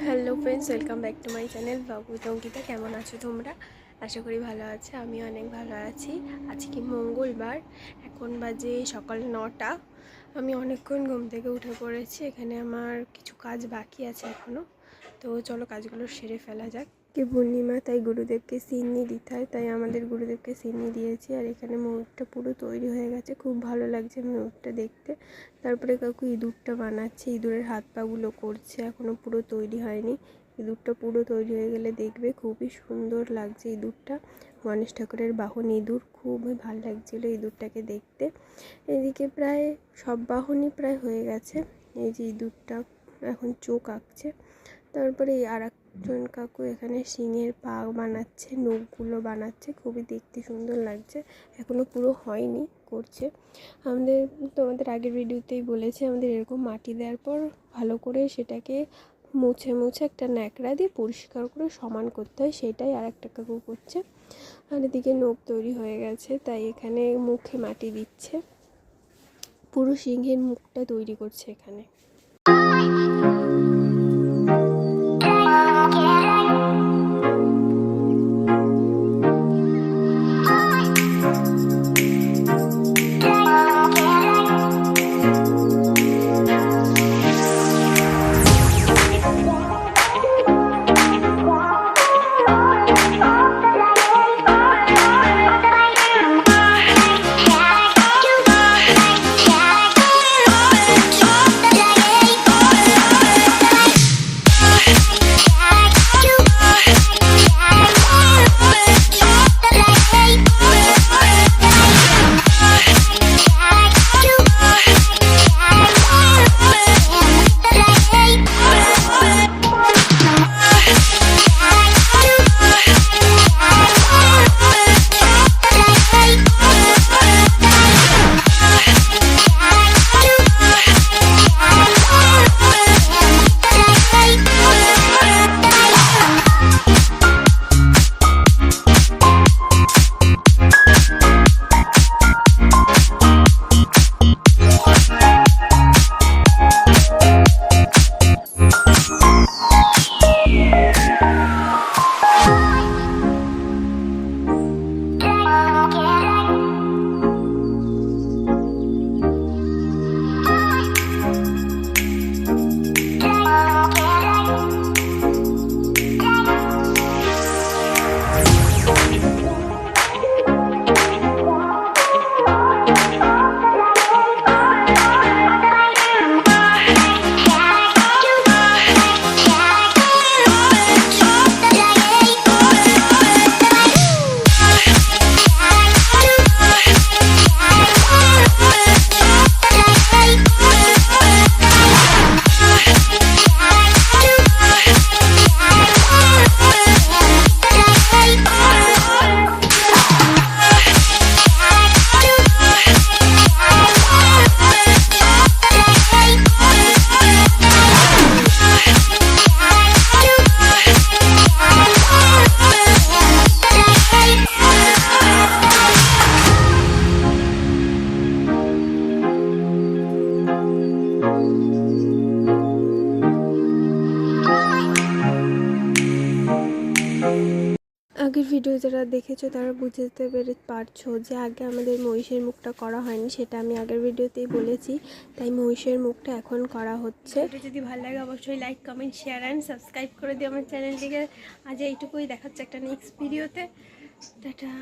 Hello friends welcome back to my channel বাবু অঙ্কিতা কেমন আছো তোমরা? আশা করি ভালো আছে, আমি অনেক ভালো আছি। আজকে মঙ্গলবার, এখন বাজে সকাল নটা। আমি অনেকক্ষণ ঘুম থেকে উঠে পড়েছি, এখানে আমার কিছু কাজ বাকি আছে এখনও তো চলো কাজগুলো সেরে ফেলা যাক। কি পূর্ণিমা, তাই গুরুদেবকে সিন্নি দিতে হয়, তাই আমাদের গুরুদেবকে সিন্নি দিয়েছি। আর এখানে ময়ূরটা পুরো তৈরি হয়ে গেছে, খুব ভালো লাগছে ময়ূরটা দেখতে। তারপরে কাকু ইঁদুরটা বানাচ্ছে, ইঁদুরের হাত পাগুলো করছে এখনও পুরো তৈরি হয়নি। ইঁদুরটা পুরো তৈরি হয়ে গেলে দেখবে খুবই সুন্দর লাগছে ইঁদুরটা। গণেশ ঠাকুরের বাহন ইঁদুর, খুবই ভালো লাগছিল ইঁদুরটাকে দেখতে। এদিকে প্রায়, সব বাহনই প্রায় হয়ে গেছে, এই যে ইঁদুরটা এখন চোখ আঁকছে। তারপরে আর একজন কাকু এখানে শিঙের পা বানাচ্ছে, নখগুলো বানাচ্ছে, খুবই দেখতে সুন্দর লাগছে। এখনও পুরো হয়নি, করছে। আমাদের, তোমাদের আগের ভিডিওতেই বলেছি, আমাদের এরকম মাটি দেওয়ার পর ভালো করে সেটাকে মুছে মুছে একটা ন্যাকড়া দিয়ে পরিষ্কার করে সমান করতে হয়, সেটাই আর একটা কাকু করছে। আর এদিকে নখ তৈরি হয়ে গেছে, তাই এখানে মুখে মাটি দিচ্ছে। পুরো সিংহের মুখটা তৈরি করছে এখানে। আগের ভিডিও যারা দেখেছ তারা বুঝতে পেরে পারছ যে আগে আমাদের মহিষের মুখটা করা হয়নি, সেটা আমি আগের ভিডিওতেই বলেছি। তাই মহিষের মুখটা এখন করা হচ্ছে। যদি ভালো লাগে অবশ্যই like comment share and subscribe করে দিও আমার চ্যানেলটিকে আজ এইটুকুই দেখাচ্ছে একটা নেক্সট ভিডিওতে টাটা।